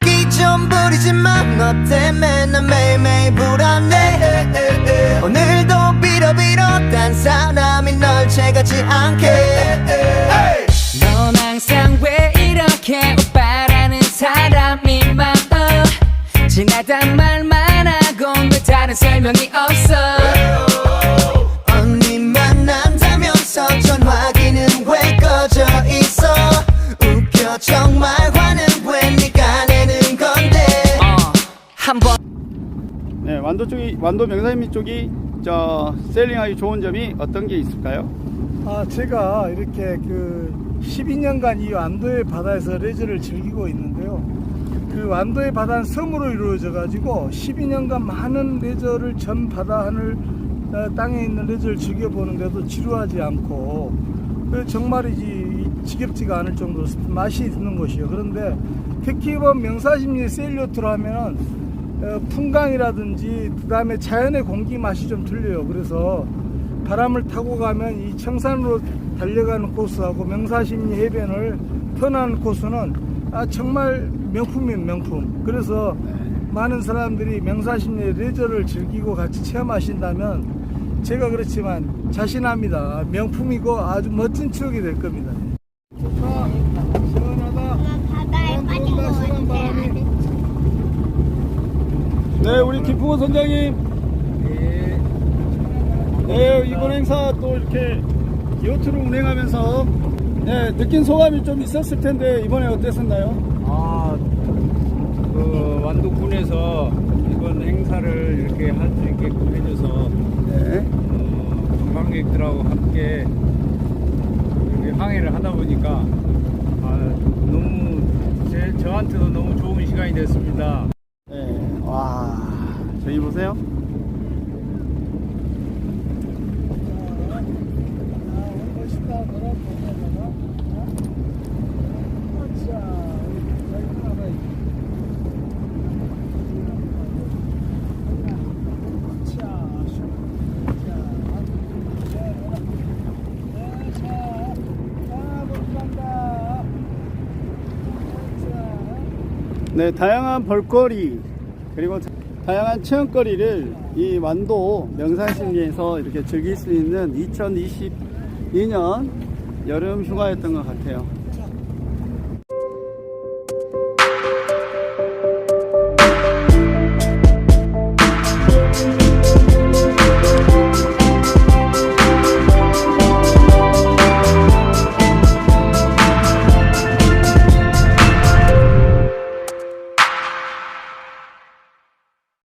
기좀 부리지 마너 때문에 난 매일매일 불안해. 오늘도 빌어빌어 딴 사람이 널 채가지 않게 완도 쪽이 완도 명사미 쪽이 저 셀링하기 좋은 점이 어떤 게 있을까요? 아, 제가 이렇게 그 12년간 이 완도의 바다에서 레저를 즐기고 있는데요. 그 완도의 바다는 섬으로 이루어져 가지고 12년간 많은 레저를 전 바다 하늘 어, 땅에 있는 레저를 즐겨보는데도 지루하지 않고 그 정말이지 지겹지가 않을 정도로 맛이 있는 곳이에요. 그런데 특히 뭐 명사심리 셀리오트로 하면은 어, 풍광이라든지 그다음에 자연의 공기 맛이 좀 틀려요. 그래서 바람을 타고 가면 이 청산으로 달려가는 코스하고 명사심리 해변을 편한 코스는 아, 정말 명품이에요 명품. 그래서 많은 사람들이 명사심리 레저를 즐기고 같이 체험하신다면 제가 그렇지만 자신합니다. 명품이고 아주 멋진 추억이 될 겁니다 시원하다 바다에 빠진 거 시원 바람이 네, 우리 김풍호 선장님. 네, 이번 행사 또 이렇게 요트를 운행하면서 네, 느낀 소감이 좀 있었을 텐데 이번에 어땠었나요? 아, 그 완도군에서 이번 행사를 이렇게 할 수 있게끔 해줘서 네. 어, 관광객들하고 함께 이렇게 항해를 하다 보니까 아, 너무 제, 저한테도 너무 좋은 시간이 됐습니다. 저기 보세요. 네, 다양한 볼거리 그리고 다양한 체험거리를 이 완도 명산심리에서 이렇게 즐길 수 있는 2022년 여름 휴가였던 것 같아요.